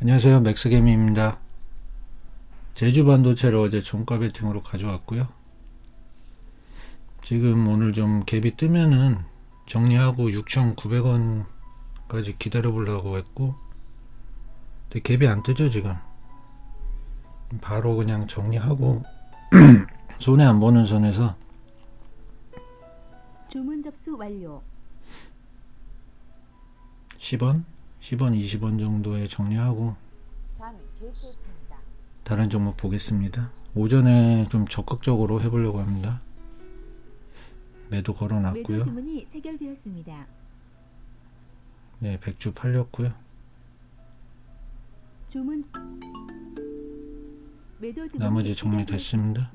안녕하세요. 맥스개미입니다. 제주 반도체를 어제 종가 베팅으로 가져왔고요. 지금 오늘 좀 갭이 뜨면은 정리하고 6,900원까지 기다려 보려고 했고 근데 갭이 안 뜨죠 지금. 바로 그냥 정리하고 손해 안 보는 선에서 주문 접수 완료. 10원 10원 20원 정도에 정리하고. 다른 종목 보겠습니다. 오전에 좀 적극적으로 해보려고 합니다. 매도 매도 걸어놨고요. 네, 백주 팔렸고요. 주문 매도 주문이 나머지 정리됐습니다.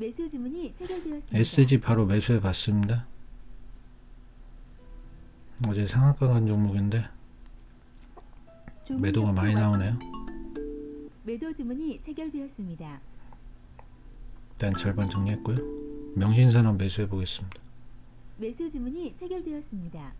SG 바로 매수해 봤습니다. 어제 상한가 간 종목인데 주문 매도가 많이. 나오네요. 매도 주문이 체결되었습니다. 일단 절반 정리했고요. 명신산업 매수해 보겠습니다. 매수 주문이 체결되었습니다.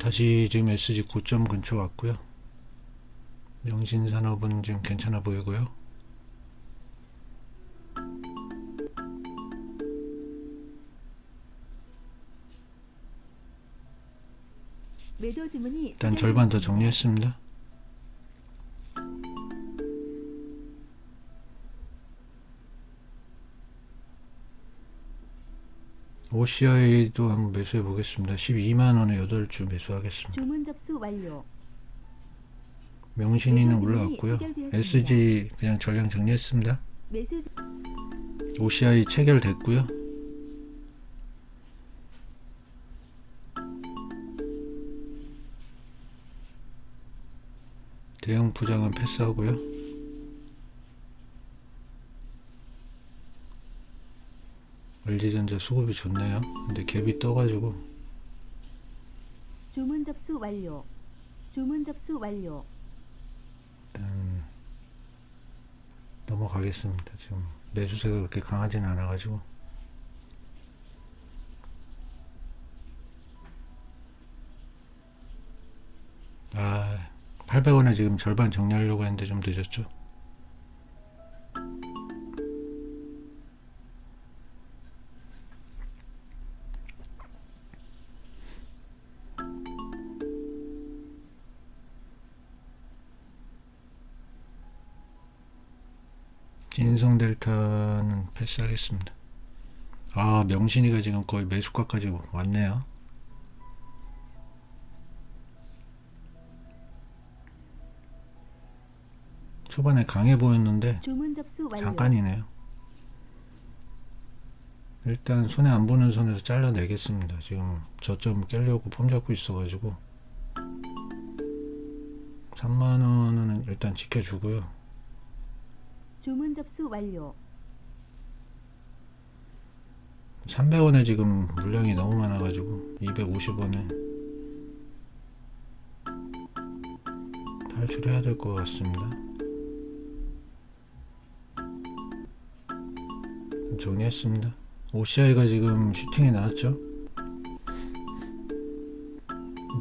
다시 지금 SG 고점 근처 왔고요. 명신산업은 지금 괜찮아 보이고요. 일단 절반 더. 정리했습니다. OCI도 한번 매수해 보겠습니다. 12만 원에 8주 매수하겠습니다. 주문 접수 완료. 명신이는 올라왔고요. SG 그냥 전량 정리했습니다. 매수 OCI 체결됐고요. 대형 부장은 패스하고요. LG전자 수급이 좋네요. 근데 갭이 떠가지고 주문 접수 완료. 주문 접수 완료. 일단 넘어가겠습니다. 지금 매수세가 그렇게 강하진 않아가지고 아 800원에 지금 절반 정리하려고 했는데 좀 늦었죠. 인성 델타는 패스하겠습니다. 아 명신이가 지금 거의 매수가까지 왔네요. 초반에 강해 보였는데. 잠깐이네요. 일단 손에 안 보는 선에서 잘라내겠습니다. 지금 저점 깨려고 폼 잡고 있어가지고 3만 원은 일단 지켜주고요. 주문 접수 완료. 300원에 지금 물량이 너무 많아가지고 250원에 탈출해야 될 것 같습니다. 정리했습니다. OCI가 지금 슈팅이 나왔죠?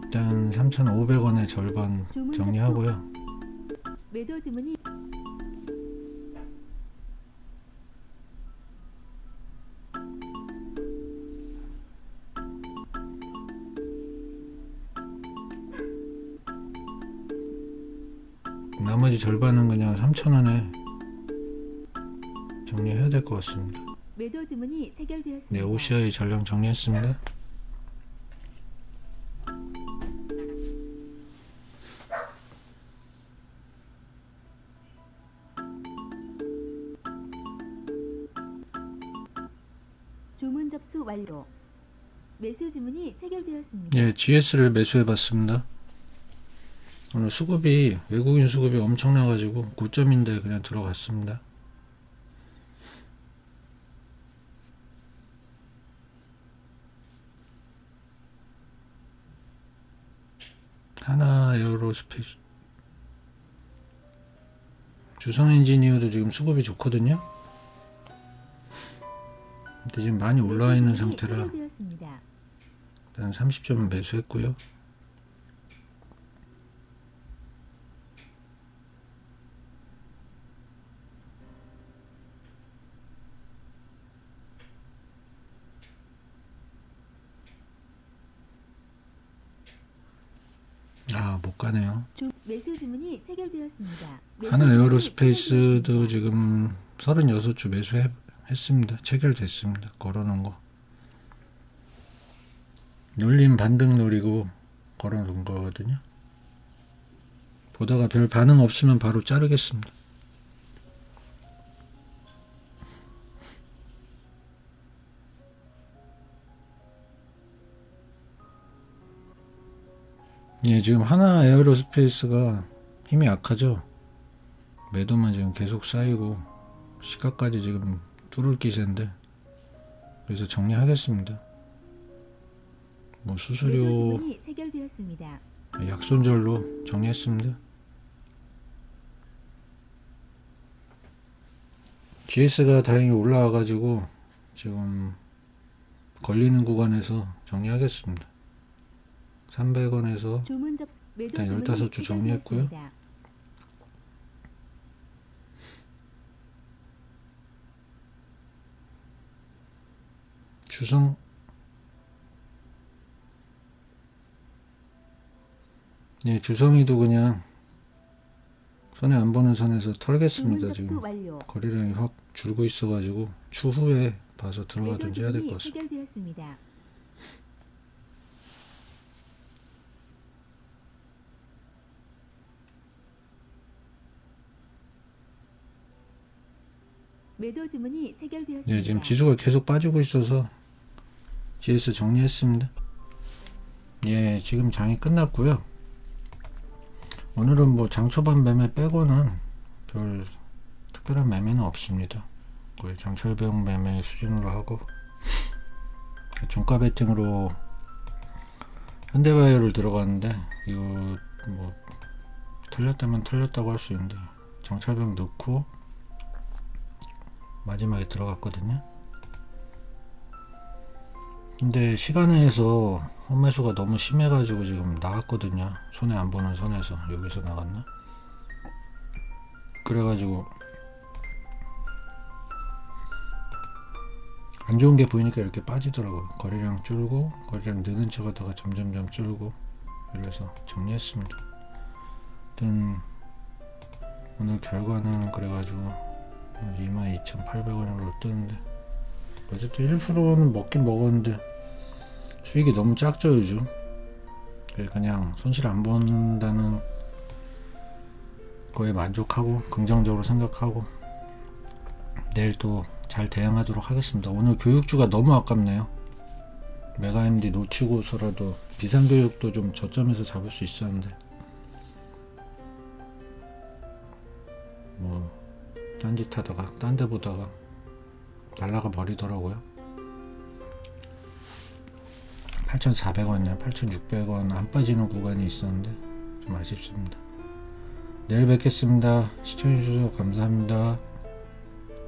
일단 3,500원의 절반 정리하고요. 매도 주문이 나머지 절반은 그냥 3,000원에 정리해야 될 것 같습니다. 매도 주문이 체결되었습니다. 네, OCI 전량 정리했습니다. 주문 접수 완료. 매수 주문이 체결되었습니다. 예, GS를 매수해 봤습니다. 오늘 수급이 외국인 수급이 엄청나 가지고 9점인데 그냥 들어갔습니다. 하나 에어로스페이스 주성 엔지니어도 지금 수급이 좋거든요. 근데 지금 많이 올라와 있는 상태라. 일단 30점은 매수했고요. 아, 못 가네요. 주, 매수 주문이 체결되었습니다. 매수 하나 주문이 에어로스페이스도 체결되었습니다. 지금 36주 매수했습니다. 체결됐습니다. 걸어놓은 거. 눌림 반등 노리고 걸어놓은 거거든요. 보다가 별 반응 없으면 바로 자르겠습니다. 예, 지금 하나 에어로스페이스가 힘이 약하죠. 매도만 지금 계속 쌓이고 시가까지 지금 뚫을 기세인데 그래서 정리하겠습니다. 뭐 수수료 체결되었습니다. 약손절로 정리했습니다. GS가 다행히 올라와가지고 지금 걸리는 구간에서 정리하겠습니다. 300원에서 주문 접 매도 일단 주문이 15주 정리했고요. 주성 예, 주성이도 그냥 손에 안 보는 선에서 털겠습니다. 지금. 거래량이 확 줄고 있어가지고 추후에 봐서 들어가든지 해야 될 것 같습니다. 주문이 체결되었습니다. 매도 주문이 체결되었습니다. 예, 지금 지수가 계속 빠지고 있어서 GS 정리했습니다. 예, 지금 장이 끝났고요. 오늘은 뭐 장 초반 매매 빼고는 별 특별한 매매는 없습니다. 거의 장철병 매매 수준으로 하고 종가 베팅으로 현대바이오를 들어갔는데 이거 뭐 틀렸다면 틀렸다고 할 수 있는데 장철병 넣고 마지막에 들어갔거든요. 근데 시간에서 홈매수가 너무 심해가지고 지금 나갔거든요. 손에 안 보는 선에서 여기서 나갔나? 그래가지고 안 좋은 게 보이니까 이렇게 빠지더라고요. 거래량 줄고 거래량 느는 척하다가 점점점 줄고 이래서 정리했습니다. 하여튼 오늘 결과는 그래가지고 22,800원으로 뜨는데. 어쨌든 1%는 먹긴 먹었는데 수익이 너무 작죠 요즘. 그냥 손실 안 본다는 거에 만족하고 긍정적으로 생각하고 내일 또 잘 대응하도록 하겠습니다. 오늘 교육주가 너무 아깝네요. 메가 MD 놓치고서라도 비상교육도 좀 저점에서 잡을 수 있었는데. 뭐 딴짓 하다가 딴 데 보다가 날라가 버리더라고요. 8,400원이나 8,600원 안 빠지는 구간이 있었는데 좀 아쉽습니다. 내일 뵙겠습니다. 시청해주셔서 감사합니다.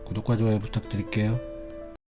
구독과 좋아요 부탁드릴게요